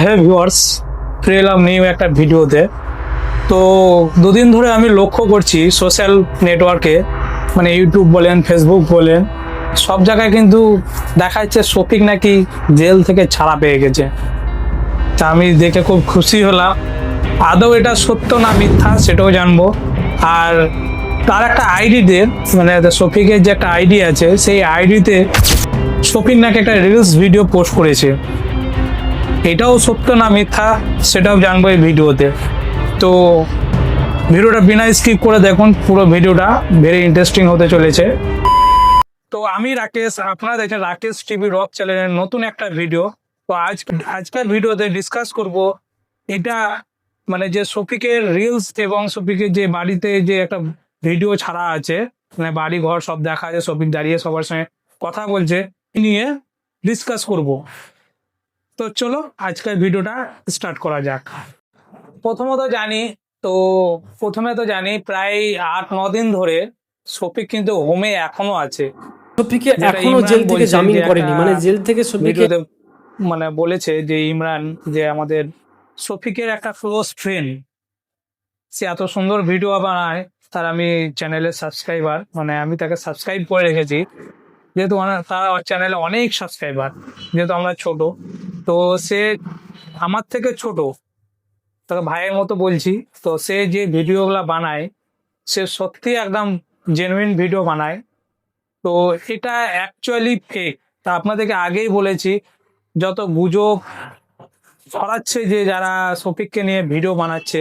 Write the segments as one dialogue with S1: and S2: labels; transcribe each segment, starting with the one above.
S1: হ্যাঁ ভিউয়ার্স ফিরে এলাম নিউ একটা ভিডিওতে। তো দুদিন ধরে আমি লক্ষ্য করছি সোশ্যাল নেটওয়ার্কে মানে ইউটিউব বলেন ফেসবুক বলেন, সব জায়গায় কিন্তু দেখা যাচ্ছে শফিক নাকি জেল থেকে ছাড়া পেয়ে গেছে। তা আমি দেখে খুব খুশি হলাম। আদৌ এটা সত্য না মিথ্যা সেটাও জানব। আর তার একটা আইডিতে মানে শফিকের যে একটা আইডি আছে, সেই আইডিতে শফিক নাকি একটা রিলস ভিডিও পোস্ট করেছে। এটাও সত্য না মিথ্যা, সেটাও জানব এই ভিডিওতে। তো ভিডিওটা বিনা স্কিপ করে দেখুন, পুরো ভিডিওটা ভেরি ইন্টারেস্টিং হতে চলেছে। তো আমি রাকেশ, আপনারা দেখেন রাকেশ টিভি রক চ্যানেলের নতুন একটা ভিডিও। তো আজ, আজকের ভিডিওতে ডিসকাস করব এটা মানে যে শফিকের রিলস এবং শফিকের যে বাড়িতে যে একটা ভিডিও ছাড়া আছে মানে বাড়ি ঘর সব দেখা আছে শফিক দাঁড়িয়ে সবার সঙ্গে কথা বলছে নিয়ে ডিসকাস করব। তো চলো আজকের ভিডিওটা স্টার্ট করা যাক। প্রথমত জানি তো প্রথমে তো জানি প্রায় আট ন দিন ধরে শফিক কিন্তু হোমে এখনও আছে। যেটা এখনও
S2: জেল থেকে জামিন করেনি মানে জেল থেকে
S1: ভিডিওতে মানে বলেছে যে ইমরান যে আমাদের শফিকের একটা ক্লোজ ফ্রেন্ড সে এত সুন্দর ভিডিও বানায় তার আমি চ্যানেলের সাবস্ক্রাইবার মানে আমি তাকে সাবস্ক্রাইব করে রেখেছি। যেহেতু তার চ্যানেলে অনেক সাবস্ক্রাইবার যেহেতু আমরা ছোট। তো সে আমার থেকে ছোট তাকে ভাইয়ের মতো বলছি। তো সে যে ভিডিওগুলো বানায়, সে সত্যি একদম জেনুইন ভিডিও বানায়। তো এটা অ্যাকচুয়ালি ফেক তা আপনাদেরকে আগেই বলেছি, যত গুজব ছড়াচ্ছে যে যারা শফিককে নিয়ে ভিডিও বানাচ্ছে,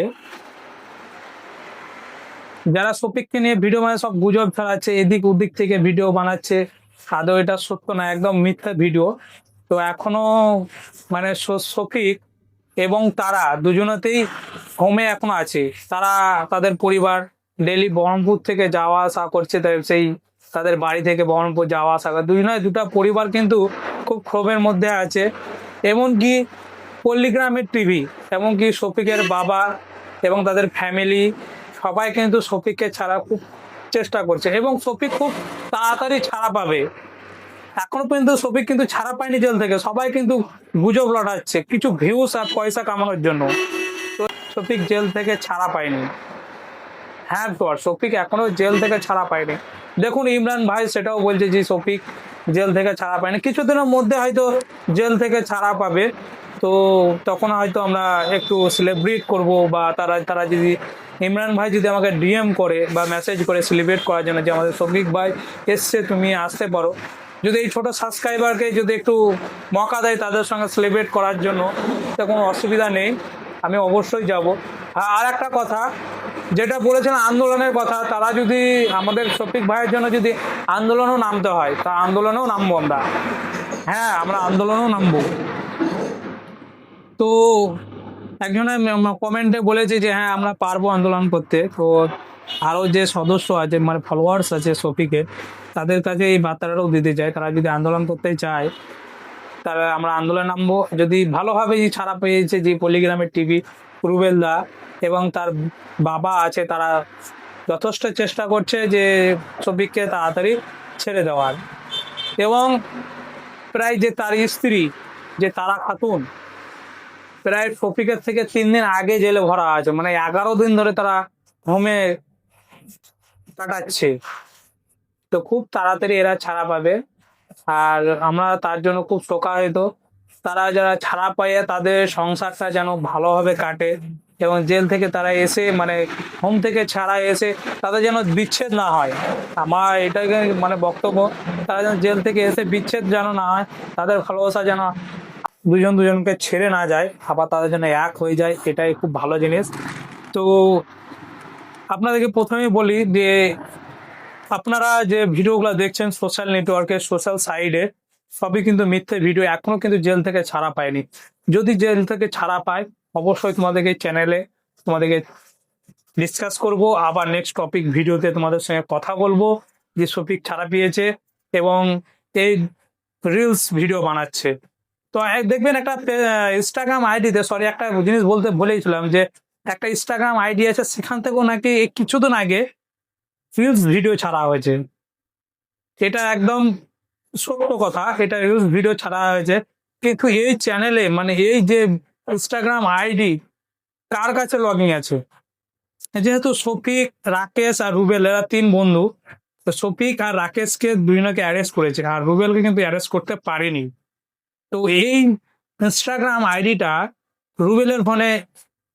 S1: যারা শফিককে নিয়ে ভিডিও বানায়, সব গুজব ছড়াচ্ছে এদিক ওদিক থেকে ভিডিও বানাচ্ছে। আদৌ এটা সত্য না, একদম মিথ্যা ভিডিও। তো এখনও মানে শফিক এবং তারা দুজনেতেই হোমে এখনও আছে। তারা তাদের পরিবার ডেলি বহরমপুর থেকে যাওয়া আসা করছে সেই তাদের বাড়ি থেকে বহরমপুর যাওয়া আসা দুজনে দুটা পরিবার কিন্তু খুব ক্ষোভের মধ্যে আছে। এমনকি পল্লীগ্রামের টিভি এমনকি শফিকের বাবা এবং তাদের ফ্যামিলি সবাই কিন্তু শফিককে ছাড়া খুব চেষ্টা করছে এবং শফিক খুব তাড়াতাড়ি ছাড়া পাবে। এখনও পর্যন্ত শফিক কিন্তু ছাড়া পায়নি জেল থেকে। সবাই কিন্তু গুজব লড়াচ্ছে, কিছু ভিউস আর পয়সা কামানোর জন্য। তো জেল থেকে ছাড়া পায়নি। হ্যাঁ তো আর শফিক এখনও জেল থেকে ছাড়া পায়নি। দেখুন, ইমরান ভাই সেটাও বলছে যে শফিক জেল থেকে ছাড়া পায়নি। কিছুদিনের মধ্যে হয়তো জেল থেকে ছাড়া পাবে। তো তখন হয়তো আমরা একটু সেলিব্রেট করব বা তারা তারা যদি ইমরান ভাই যদি আমাকে ডিএম করে বা মেসেজ করে সেলিব্রেট করার জন্য যে আমাদের শফিক ভাই এসছে, তুমি আসতে পারো। যদি এই ছোটো সাবস্ক্রাইবারকে যদি একটু মকা দেয় তাদের সঙ্গে সেলিব্রেট করার জন্য, তো কোনো অসুবিধা নেই, আমি অবশ্যই যাব। আর একটা কথা, যেটা বলেছেন আন্দোলনের কথা, তারা যদি আমাদের শফিক ভাইয়ের জন্য যদি আন্দোলনও নামতে হয়, তা আন্দোলনেও নামবো আমরা। হ্যাঁ আমরা আন্দোলনেও নামবো। তো একজনে কমেন্টে বলেছে যে হ্যাঁ আমরা পারব আন্দোলন করতে। তো আরও যে সদস্য আছে মানে ফলোয়ার্স আছে শফিকের তাদের কাছে এই বার্তাটাও দিতে চাই তারা যদি আন্দোলন করতে চায়, তারা আমরা আন্দোলন নামবো। যদি ভালোভাবে যে ছাড়া পেয়েছে যে পল্লীগ্রামের টিভি, রুবেল দা এবং তার বাবা আছে, তারা যথেষ্ট চেষ্টা করছে যে শফিককে তাড়াতাড়ি ছেড়ে দেওয়ার। এবং প্রায় যে তার স্ত্রী, যে তারা খাতুন প্রায় শফিকের থেকে তিন দিন আগে জেলে ভরা আছে। মানে এগারো দিন ধরে তারা হোমে কাটাচ্ছে। তো খুব তাড়াতাড়ি এরা ছাড়া পাবে। আর আমরা তার জন্য খুব শোকাহত তারা যারা ছাড়া পায়, তাদের সংসারটা যেন ভালোভাবে কাটে এবং জেল থেকে তারা এসে মানে হোম থেকে ছাড়া এসে তাদের যেন বিচ্ছেদ না হয়। আমার এটাকে মানে বক্তব্য, তারা যেন জেল থেকে এসে বিচ্ছেদ যেন না হয়, তাদের ভালোবাসা যেন দুজন দুজনকে ছেড়ে না যায়, আবার তাদের জন্য এক হয়ে যায়, এটাই খুব ভালো জিনিস। তো আপনাদেরকে প্রথমেই বলি যে, আপনারা যে ভিডিওগুলো দেখছেন সোশ্যাল নেটওয়ার্কে সোশ্যাল সাইডে সবই কিন্তু মিথ্যে ভিডিও, এখনও কিন্তু জেল থেকে ছাড়া পায়নি। যদি জেল থেকে ছাড়া পায়, অবশ্যই তোমাদেরকে চ্যানেলে তোমাদেরকে ডিসকাস করব। আবার নেক্সট টপিক ভিডিওতে তোমাদের সঙ্গে কথা বলব, যে শফিক ছাড়া পেয়েছে এবং এই রিলস ভিডিও বানাচ্ছে। তো দেখবেন একটা ইনস্টাগ্রাম আইডিতে সরি একটা জিনিস বলতে বলেছিলাম যে, একটা ইনস্টাগ্রাম আইডি আছে, সেখান থেকেও নাকি কিছুদিন আগে রিলস ভিডিও ছাড়া হয়েছে। এটা একদম সত্য কথা, এটা রিলস ভিডিও ছাড়া হয়েছে। কিন্তু এই চ্যানেলে মানে এই যে ইনস্টাগ্রাম আইডি কার কাছে লগিং আছে? যেহেতু শফিক, রাকেশ আর রুবেল, এরা তিন বন্ধু, তো শফিক আর রাকেশকে দুজনকে অ্যারেস্ট করেছে, আর রুবেলকে কিন্তু অ্যারেস্ট করতে পারেনি। তো এই ইনস্টাগ্রাম আইডিটা রুবেলের ফোনে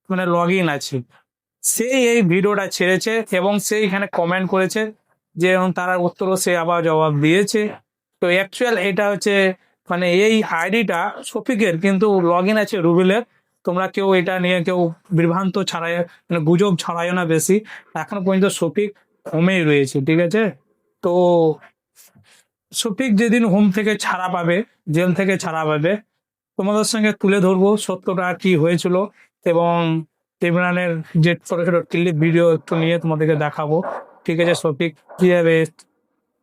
S1: মানে লগ ইন আছে। সে এই ভিডিওটা ছেড়েছে এবং সে এখানে কমেন্ট করেছে যে এবং তার উত্তরও সে আবার জবাব দিয়েছে। তো অ্যাকচুয়াল এটা হচ্ছে মানে এই আইডিটা শফিকের কিন্তু লগ ইন আছে রুবেলের তোমরা কেউ এটা নিয়ে কেউ বিভ্রান্ত ছাড়াই মানে গুজব ছড়াইও না বেশি। এখনও পর্যন্ত শফিক হোমেই রয়েছে, ঠিক আছে? তো শফিক যেদিন হোম থেকে ছাড়া পাবে, জেল থেকে ছাড়া পাবে, তোমাদের সঙ্গে তুলে ধরবো সত্যটা কি হয়েছিল এবং ইমরানের যে ছোট ছোট ক্লিপ ভিডিও একটু নিয়ে তোমাদেরকে দেখাবো। ঠিক আছে শফিক কীভাবে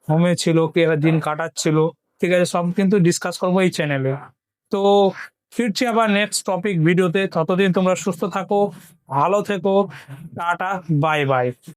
S1: হোমে ছিল, কীভাবে দিন কাটাচ্ছিল, ঠিক আছে, সব কিন্তু ডিসকাস করব এই চ্যানেলে তো ফিরছি আবার নেক্সট টপিক ভিডিওতে ততদিন তোমরা সুস্থ থাকো, ভালো থেকো, টাটা বাই বাই